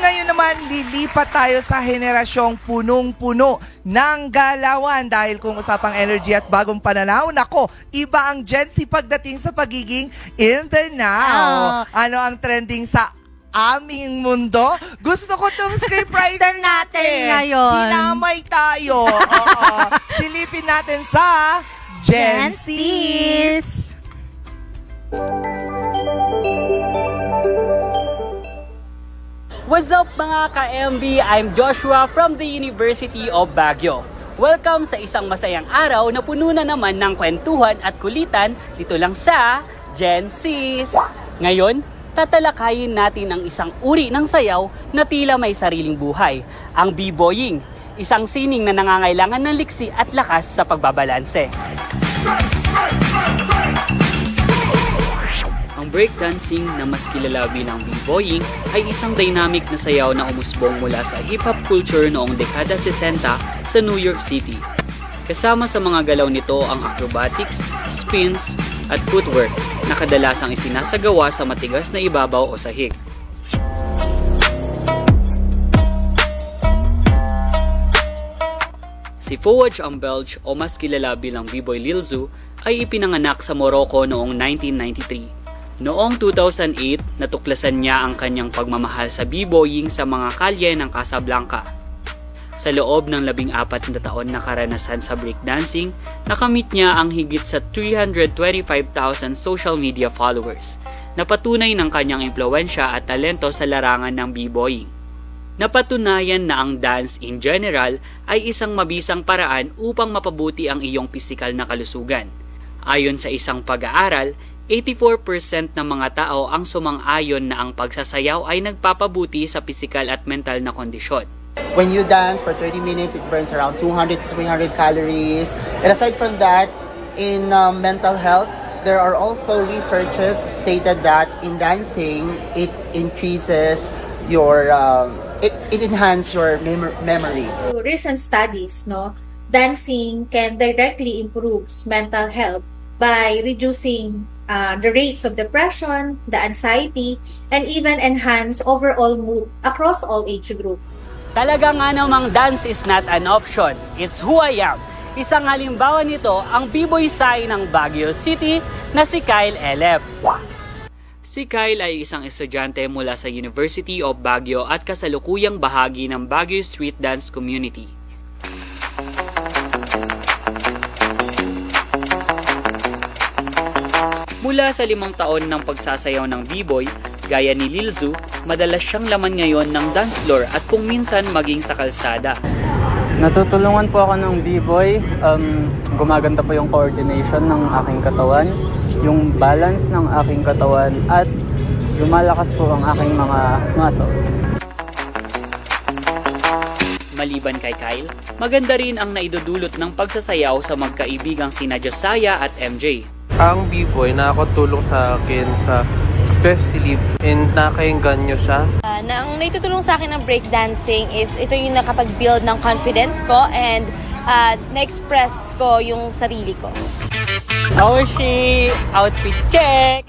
ngayon naman, lilipat tayo sa henerasyong punong-puno ng galawan dahil kung usapang energy at bagong pananaw, nako, iba ang Gen Z pagdating sa pagiging in the now. Ano ang trending sa aming mundo? Gusto ko tong scriptwriter natin. ngayon. Hinamay tayo. Oo. Silipin natin sa Gen Z. What's up mga ka-MB? I'm Joshua from the University of Baguio. Welcome sa isang masayang araw na puno na naman ng kwentuhan at kulitan dito lang sa Gen Sis. Ngayon, tatalakayin natin ang isang uri ng sayaw na tila may sariling buhay, ang b-boying. Isang sining na nangangailangan ng liksi at lakas sa pagbabalanse. Ang breakdancing na mas kilala bilang b-boying ay isang dynamic na sayaw na umusbong mula sa hip-hop culture noong dekada 60 sa New York City. Kasama sa mga galaw nito ang acrobatics, spins, at footwork na kadalasang isinasagawa sa matigas na ibabaw o sahig. Si Fouad Ambelge o mas kilala bilang B-Boy Lil Zoo ay ipinanganak sa Morocco noong 1993. Noong 2008, natuklasan niya ang kanyang pagmamahal sa b-boying sa mga kalye ng Casablanca. Sa loob ng labing apat na taon na karanasan sa breakdancing, nakamit niya ang higit sa 325,000 social media followers, na patunay ng kanyang impluensya at talento sa larangan ng b-boying. Napatunayan na ang dance in general ay isang mabisang paraan upang mapabuti ang iyong pisikal na kalusugan. Ayon sa isang pag-aaral, 84% ng mga tao ang sumang-ayon na ang pagsasayaw ay nagpapabuti sa pisikal at mental na kondisyon. When you dance for 30 minutes, it burns around 200 to 300 calories. And aside from that, in um, mental health, there are also researches stated that in dancing, it increases your, um, it, it enhances your mem- memory. recent studies, no, dancing can directly improves mental health by reducing uh, the rates of depression, the anxiety, and even enhance overall mood across all age group. Talaga nga namang dance is not an option. It's who I am. Isang halimbawa nito ang B-Boy Sai ng Baguio City na si Kyle Elep. Si Kyle ay isang estudyante mula sa University of Baguio at kasalukuyang bahagi ng Baguio Street Dance Community. Mula sa limang taon ng pagsasayaw ng B-Boy, gaya ni Lil Zoo, madalas siyang laman ngayon ng dance floor at kung minsan maging sa kalsada. Natutulungan po ako ng B-Boy. Um, gumaganda po yung coordination ng aking katawan, yung balance ng aking katawan, at lumalakas po ang aking mga muscles. Maliban kay Kyle, maganda rin ang naidudulot ng pagsasayaw sa magkaibigang sina Josiah at MJ. Ang B-Boy nakakatulong sa akin sa stress relief and nakakainggan nyo siya. Uh, na ang naitutulong sa akin ng breakdancing is ito yung nakapag-build ng confidence ko and uh, na-express ko yung sarili ko. She! Outfit check!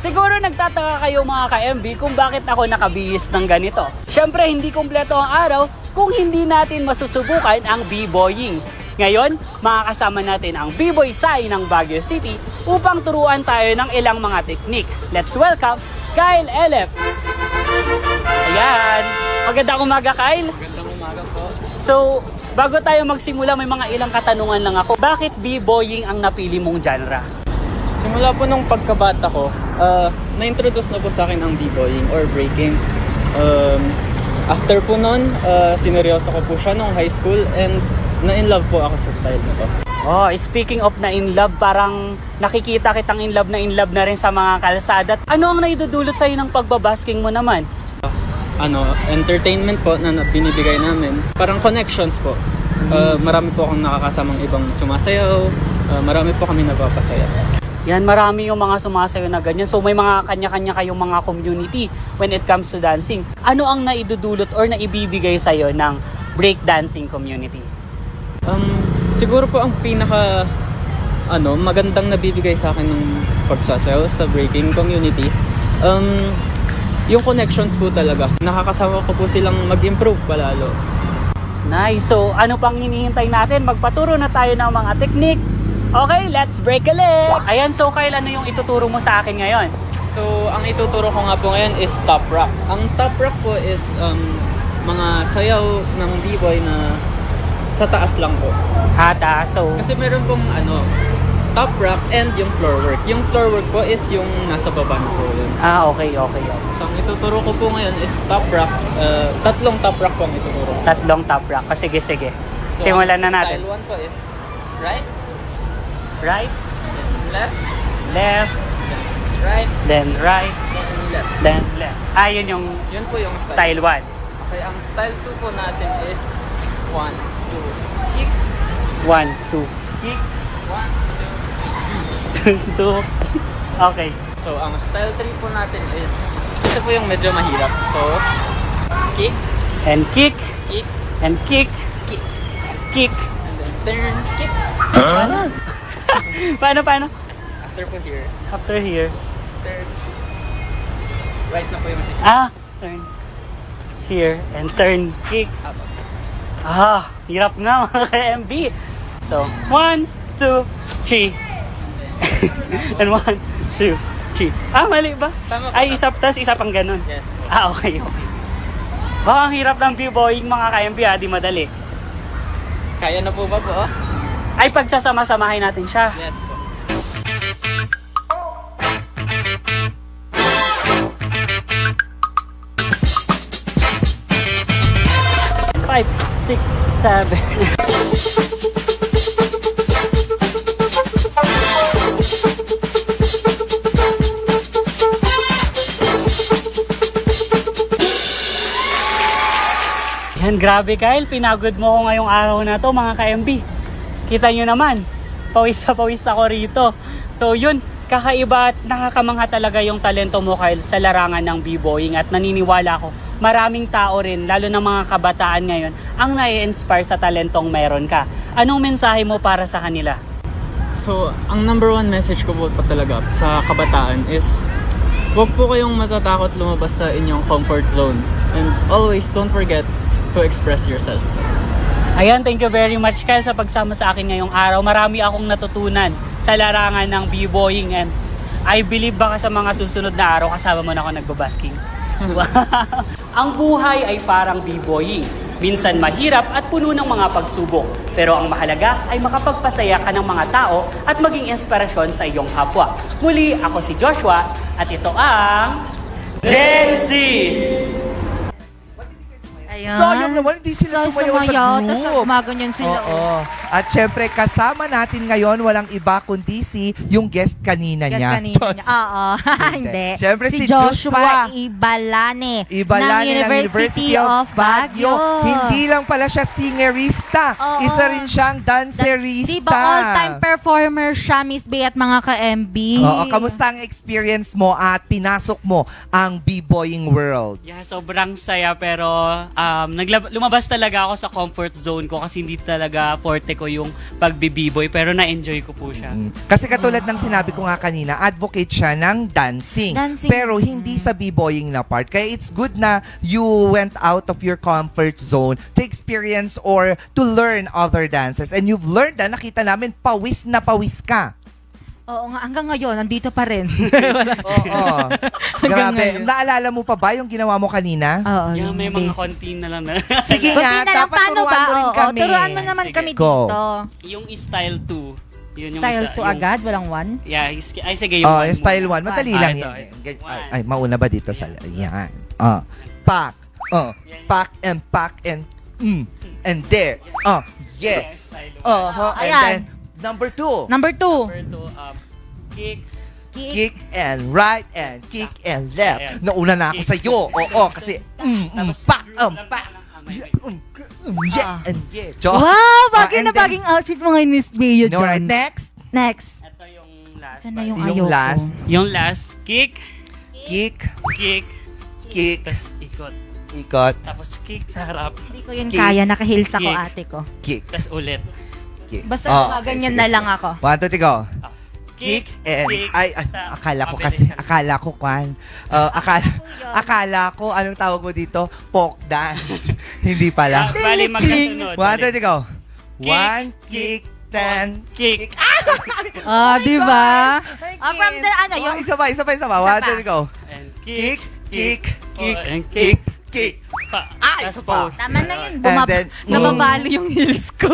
Siguro nagtataka kayo mga ka-MB kung bakit ako nakabihis ng ganito. Siyempre, hindi kumpleto ang araw kung hindi natin masusubukan ang b-boying. Ngayon, makakasama natin ang B-Boy Sai ng Baguio City upang turuan tayo ng ilang mga teknik. Let's welcome Kyle Elep! Ayan! Magandang umaga, Kyle! Magandang umaga po. So, bago tayo magsimula, may mga ilang katanungan lang ako. Bakit b-boying ang napili mong genre? Simula po nung pagkabata ko, uh, na-introduce na po sa akin ang B-Boying or breaking. Um, after po nun, uh, sineryoso ko po siya nung high school and na-in love po ako sa style na to. Oh, speaking of na in love, parang nakikita kitang in love na in love na rin sa mga kalsada. Ano ang naidudulot sa'yo ng pagbabasking mo naman? ano, entertainment po na na- binibigay namin. Parang connections po. Uh, marami po akong nakakasamang ibang sumasayaw. Uh, marami po kami nagpapasaya. Yan, marami yung mga sumasayo na ganyan. So may mga kanya-kanya kayong mga community when it comes to dancing. Ano ang naidudulot or naibibigay sa'yo ng breakdancing community? Um, siguro po ang pinaka ano, magandang nabibigay sa akin ng pagsasayaw sa breaking community. Um, yung connections po talaga. Nakakasama ko po silang mag-improve palalo. Nice. So, ano pang hinihintay natin? Magpaturo na tayo ng mga technique. Okay, let's break a leg. Ayan, so Kyle, ano yung ituturo mo sa akin ngayon? So, ang ituturo ko nga po ngayon is top rock. Ang top rock po is um, mga sayaw ng b-boy na sa taas lang po. Hata, so... Kasi meron pong ano, top rock and yung floor work. Yung floor work po is yung nasa baba na po yun. Ah, okay, okay, okay. So, ang ituturo ko po ngayon is top rock. uh, tatlong top rock po ang ituturo. ko. Tatlong top rock. O, sige, sige. So, Simulan na natin. Style 1 po is right, Right, left, left, right, then right, then left. then left. Ah, yun yung Yun po yung style. style 1. Okay, ang style 2 po natin is 1, 2, kick, 1, 2, kick, 1, 2, okay. So, ang style 3 po natin is, ito po yung medyo mahirap. So, kick, And kick, kick, and kick, kick, kick. and then turn, kick. Paano, paano? After po here, After here. turn. Right na po yung masisip. Ah, turn. Here, and turn, kick. Up. Ah, hirap nga mga ka-MB. So, one, two, three. and one, two, three. Ah, mali ba? Tama Ay, isa, tas isa pang ganun. Yes. Ah, okay, okay. Baka ang hirap ng b-boying mga ka-MB ah, di madali. Kaya na po ba po? Ay, pagsasama-samahin natin siya. Yes six, seven. Yan, grabe Kyle. Pinagod mo ko ngayong araw na to mga ka-MB. Kita nyo naman, pawis sa pawis ako rito. So yun, kakaiba at nakakamangha talaga yung talento mo Kyle sa larangan ng b-boying at naniniwala ko maraming tao rin, lalo ng mga kabataan ngayon, ang nai-inspire sa talentong meron ka. Anong mensahe mo para sa kanila? So, ang number one message ko po pa talaga sa kabataan is huwag po kayong matatakot lumabas sa inyong comfort zone. And always, don't forget to express yourself. Ayan, thank you very much Kyle sa pagsama sa akin ngayong araw. Marami akong natutunan sa larangan ng b-boying and I believe baka sa mga susunod na araw kasama mo na ako nagbabasking. ang buhay ay parang b-boying. Minsan mahirap at puno ng mga pagsubok. Pero ang mahalaga ay makapagpasaya ka ng mga tao at maging inspirasyon sa iyong kapwa. Muli, ako si Joshua at ito ang Genesis! Ayan. So, yung naman, hindi sila sumayaw sa group. tas gumaganyan sila, Oo. At syempre, kasama natin ngayon, walang iba kundi si yung guest kanina Guess niya. kanina niya. Oo. Hindi. Siyempre, si si Joshua, Joshua. Ibalane. Ibalani ng University, of Baguio. Hindi lang pala siya singerista. Oo. Isa rin siyang dancerista. Di ba all-time performer siya, Miss Bay at mga ka-MB? Oo, kamusta ang experience mo at pinasok mo ang b-boying world? Yeah, sobrang saya pero um, naglab- lumabas talaga ako sa comfort zone ko kasi hindi talaga forte ko yung pagbibiboy pero na-enjoy ko po siya. Mm. Kasi katulad ng sinabi ko nga kanina, advocate siya ng dancing. Dancing. Pero hindi sa b-boying na part. Kaya it's good na you went out of your comfort zone to experience or to learn other dances. And you've learned na nakita namin pawis na pawis ka. Oo nga, hanggang ngayon, nandito pa rin. Oo. Grabe. Naalala mo pa ba yung ginawa mo kanina? Oo, Yeah, yung may mga basic. konti na lang na. Sige Kunti nga, na lang, dapat paano turuan ba? mo rin Oo, kami. turuan mo naman Sige. kami Go. dito. yung style 2. Yun yung Style isa, 2 yung- agad, walang one? Yeah, is- ay sige yung Oh, one yung style muna. 1. Madali Ah, lang ito, yan. ito. Ay, One. ay, mauna ba dito sa... Yan. Ah. Pack. Uh, pack and pack and... Mm, and there. Uh, yeah. Yeah, style one. Uh-huh. And Ayan. then, number two. Number 2. Number two, um, kick. Kick and right and kick and left. Ayan. Nauna na ako Kick. sa'yo. Oo, kasi... Mm, mm, group um, kamay. Yeah, um, um, yeah, Ah. and yeah. Jo- Wow, Ah, bagay and na then- baging outfit mo ngayon, Miss Bea You know, right, next, Next. Ito yung last. Ito na yung, Yung ayoko. last. Yung last, kick, kick, kick, kick, tapos ikot. ikot, Tapos kick sa harap, Hindi ko yun Kick. kaya, nakahils ako Kick. ate ko. kick, tapos ulit. Kick. Basta Oh, gumaganyan okay, na sige, lang ako. One, two, three, go. kick, and kick. ay, ay Ta- akala ko kasi ka. akala ko kwan. Uh, akala akala ko anong tawag mo dito? Folk dance. Hindi pala. Ah, bali magkasunod. One, two, three, go. Kick, One, kick, kick, ten, Kick. Ah, di ba? Ah, from the, ano, Oh, yung, isa pa, isa pa, isa pa. One, pa. two, three, go. And Kick, kick, kick, Oh, and kick, kick. Pose. tama na yun. And Bumab- then, mm. nababali yung heels ko.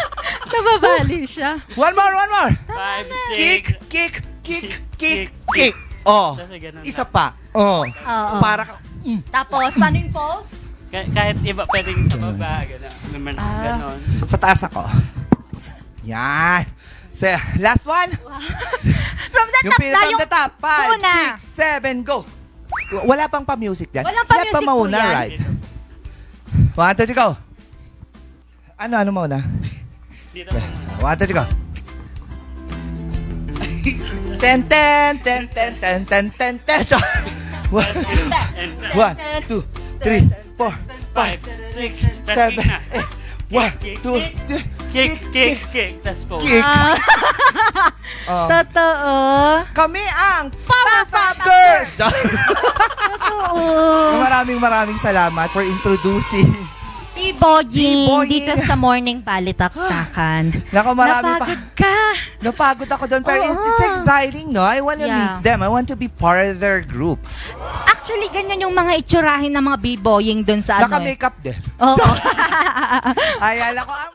nababali siya. One more, one more. Five, six. Kick, kick, kick, kick, Kick, kick. Oh, ganun isa pa. Oh. Oo. Para ka, Tapos, paano yung pose? Ka- kahit iba pwedeng sa baba, gano'n. Naman, Ah. gano'n. sa taas ako. Yan. So, last one. From the Yung top na, yung the top. Five, una. six, seven, go. W- Wala pang pa-music dyan. Walang pa Yan music po yan. right? One, two, three, go. Ano, ano mauna? Dito. One, two, three, go. ten, ten, ten, ten, ten, ten, ten, ten. One, And one, two, three, four, five, six, seven, eight. One, two, three, kick, kick, kick. Tas pose. kick. Ah, Oh. totoo. Kami ang Powerpuff Girls! Totoo. maraming maraming salamat for introducing. B-boying. dito sa morning palitaktakan. Nako, marami Napagod pa. ka. Napagod ako doon. Pero it's, it's exciting, no? I want to Yeah. meet them. I want to be part of their group. Actually, ganyan yung mga itsurahin ng mga b-boying dun sa ano. eh. Naka-makeup din. Oo. Ay, ala ko ang...